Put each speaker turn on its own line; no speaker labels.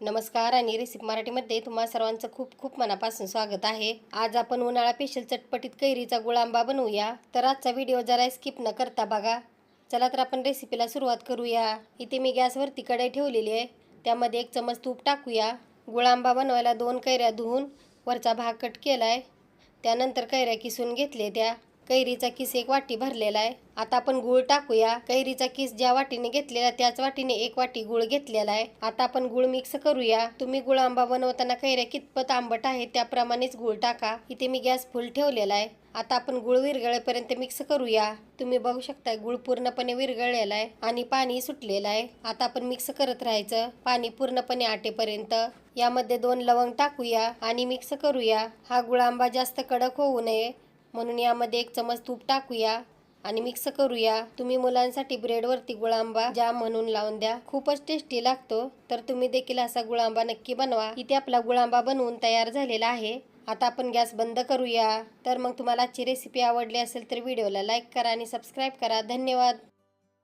नमस्कार आणि रेसिपी मराठीमध्ये तुम्हा सर्वांचं खूप खूप मनापासून स्वागत आहे. आज आपण उन्हाळा स्पेशल चटपटीत कैरीचा गुळांबा बनवूया. तर आजचा व्हिडिओ जरा स्किप न करता बघा. चला तर आपण रेसिपीला सुरुवात करूया. इथे मी गॅसवरती कढई ठेवलेली आहे. त्यामध्ये एक चमच तूप टाकूया. गुळांबा बनवायला दोन कैऱ्या धुवून वरचा भाग कट केला आहे त्यानंतर कैऱ्या किसून घेतले त्या कैरीचा किस एक वाटी भरलेला आहे? आता आपण गुळ टाकूया. कैरीचा किस ज्या वाटीने घेतलेला त्याच वाटीने एक वाटी गुळ घेतलेला आहे. आता आपण गुळ मिक्स करूया. तुम्ही गुळ आंबा बनवताना कैऱ्या कितपत आंबट आहे त्याप्रमाणेच गुळ टाका. इथे मी गॅस फुल ठेवलेला आहे. आता आपण गुळ विरगळेपर्यंत मिक्स करूया. तुम्ही बघू शकता गुळ पूर्णपणे विरघळलेला आहे आणि पाणी सुटलेलं आहे. आता आपण मिक्स करत राहायचं. पाणी पूर्णपणे आटेपर्यंत. यामध्ये दोन लवंग टाकूया आणि मिक्स करूया. हा गुळांबा जास्त कडक होऊ नये. म्हणून यामध्ये एक चमच तूप टाकूया आणि मिक्स करूया. तुम्ही मुलांसाठी ब्रेडवरती गुळांबा जाम म्हणून लावून द्या. खूपच टेस्टी लागतो. तर तुम्ही देखील असा गुळांबा नक्की बनवा. इथे आपला गुळांबा बनवून तयार झालेला आहे. आता आपण गॅस बंद करूया. तर मग तुम्हाला आजची रेसिपी आवडली असेल तर व्हिडिओला लाईक करा आणि सबस्क्राईब करा. धन्यवाद.